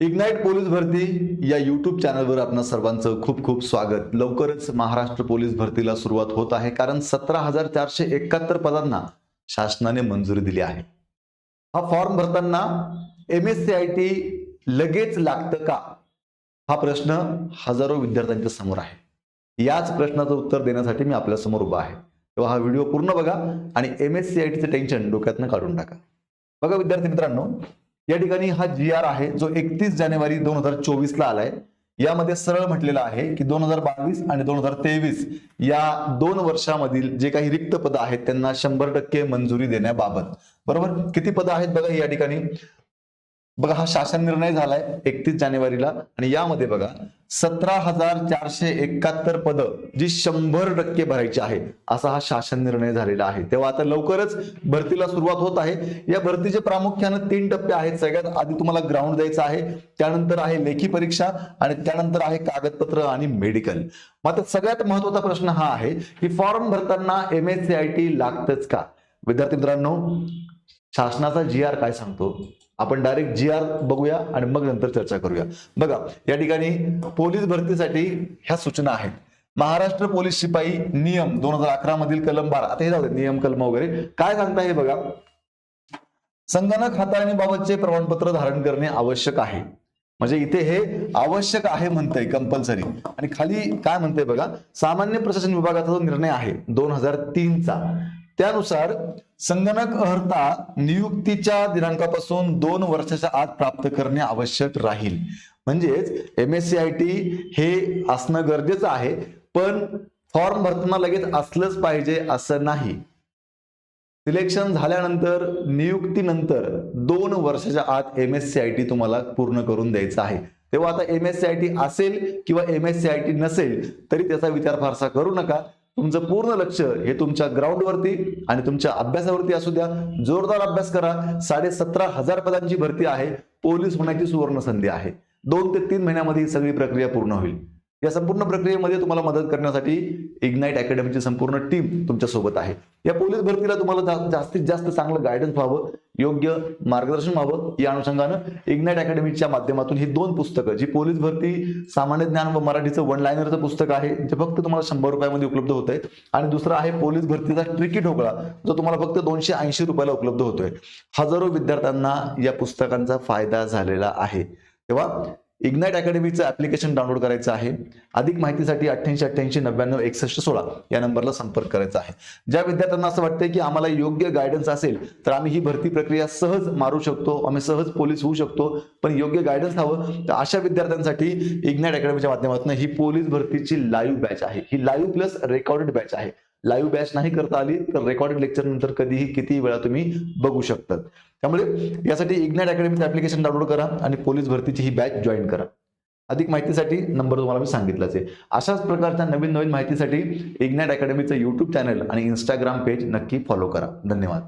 Ignite police भरती या YouTube चॅनलवर आपण सर्वांचं खूप खूप स्वागत. लवकरच महाराष्ट्र पोलीस भरतीला सुरुवात होत आहे कारण सतरा हजार चारशे एकाहत्तर पदांना शासनाने मंजुरी दिली आहे. हा फॉर्म भरताना M S C I T लगेच लागतं का? हा प्रश्न हजारो विद्यार्थ्यांच्या समोर आहे. याच प्रश्नाचं उत्तर देण्यासाठी मी आपल्यासमोर उभा आहे. तेव्हा हा व्हिडिओ पूर्ण बघा आणि एम एस सी आय टीचं टेन्शन डोक्यातनं काढून टाका. बघा विद्यार्थी मित्रांनो या ठिकाणी हा जी आर आहे जो एकतीस जानेवारी दोन हजार चोवीस ला आलाय. यामध्ये सरळ म्हटलेलं आहे की दोन हजार बावीस आणि दोन हजार तेवीस या दोन वर्षामधील जे काही रिक्त पदं आहेत त्यांना शंभर टक्के मंजुरी देण्याबाबत. बरोबर? किती पदं आहेत बघा या ठिकाणी? बघा हा शासन निर्णय झालाय एकतीस जानेवारीला. आणि यामध्ये बघा सतरा हजार चारशे एकाहत्तर पदं जी शंभर टक्के भरायची आहे असा हा शासन निर्णय झालेला आहे. तेव्हा आता लवकरच भरतीला सुरुवात होत आहे. या भरतीचे प्रामुख्यानं तीन टप्पे आहेत. सगळ्यात आधी तुम्हाला ग्राउंड द्यायचं आहे त्यानंतर आहे लेखी परीक्षा आणि त्यानंतर आहे कागदपत्र आणि मेडिकल मात्र सगळ्यात महत्त्वाचा प्रश्न हा आहे की फॉर्म भरताना M S C I T लागतच का? विद्यार्थी मित्रांनो शासनाचा जी आर काय सांगतो? आपण डायरेक्ट जी आर बघूया आणि मग नंतर चर्चा करूया. बघा या ठिकाणी पोलीस भरतीसाठी ह्या सूचना आहेत. महाराष्ट्र पोलीस शिपाई नियम दोन हजार अकरा मधील कलम बारा आता हे जाऊ नियम कलम वगैरे. काय सांगता हे बघा? संगणक हाताळणीबाबतचे प्रमाणपत्र धारण करणे आवश्यक आहे. म्हणजे इथे हे आवश्यक आहे म्हणतंय कंपल्सरी आणि खाली काय म्हणतंय बघा? सामान्य प्रशासन विभागाचा जो निर्णय आहे दोन हजार तीनचा त्यानुसार संगणक अर्हता नियुक्तीच्या दिनांकापासून दोन वर्षाच्या आत प्राप्त करणे आवश्यक राहील. म्हणजेच M S C I T हे असणं गरजेचं आहे पण फॉर्म भरताना लगेच असलंच पाहिजे असं नाही. सिलेक्शन झाल्यानंतर नियुक्तीनंतर दोन वर्षाच्या आत M S C I T तुम्हाला पूर्ण करून द्यायचं आहे. तेव्हा आता M S C I T असेल किंवा M S C I T नसेल तरी त्याचा विचार फारसा करू नका. तुमचं पूर्ण लक्ष हे तुमच्या ग्राउंडवरती आणि तुमच्या अभ्यासावरती असू द्या. जोरदार अभ्यास करा. साडे सतरा हजार पदांची भरती आहे. पोलीस होण्याची सुवर्ण संधी आहे. दोन ते तीन महिन्यामध्ये ही सगळी प्रक्रिया पूर्ण होईल. या संपूर्ण प्रक्रियेमध्ये तुम्हाला मदत करण्यासाठी इग्नाईट अकॅडमीची संपूर्ण टीम तुमच्यासोबत आहे. या पोलीस भरतीला तुम्हाला जास्तीत जास्त चांगलं गायडन्स व्हावं योग्य मार्गदर्शन व्हावं या अनुषंगानं इग्नाईट अकॅडमीच्या माध्यमातून ही दोन पुस्तकं जी पोलीस भरती सामान्य ज्ञान व मराठीचं वन लायनरचं पुस्तक आहे जे फक्त तुम्हाला शंभर रुपयामध्ये उपलब्ध होत आहे आणि दुसरं आहे पोलीस भरतीचा ट्रिकी ठोकळा जो तुम्हाला फक्त दोनशे ऐंशी रुपयाला उपलब्ध होतोय. हजारो विद्यार्थ्यांना या पुस्तकांचा फायदा झालेला आहे. तेव्हा इग्नाइट अकॅडमीचं ऍप्लिकेशन डाउनलोड करायचं आहे. अधिक माहितीसाठी अठ्ठ्याऐंशी अठ्ठ्याऐंशी नव्याण्णव एकसष्ट सोळा या नंबरला संपर्क करायचा आहे. ज्या विद्यार्थ्यांना असं वाटतंय की आम्हाला योग्य गायडन्स असेल तर आम्ही ही भरती प्रक्रिया सहज मारू शकतो. आम्ही सहज पोलीस होऊ शकतो. पण योग्य गायडन्स हवं तर अशा विद्यार्थ्यांसाठी इग्नाइट अकॅडमीच्या माध्यमातून ही पोलीस भरतीची लाईव्ह बॅच आहे. ही लाईव्ह प्लस रेकॉर्डेड बॅच आहे. लाईव्ह बॅच नाही करता आली तर रेकॉर्डेड लेक्चर नंतर कधीही किती वेळा तुम्ही बघू शकतात. त्यामुळे यासाठी इग्नॅट अकॅडमीचं ऍप्लिकेशन डाउनलोड करा आणि पोलीस भरतीची ही बॅच जॉईन करा. अधिक माहितीसाठी नंबर तुम्हाला मी सांगितलाच आहे. अशाच प्रकारच्या नवीन नवीन माहितीसाठी इग्नॅट अकॅडमीचं यूट्यूब चॅनल आणि इंस्टाग्राम पेज नक्की फॉलो करा. धन्यवाद.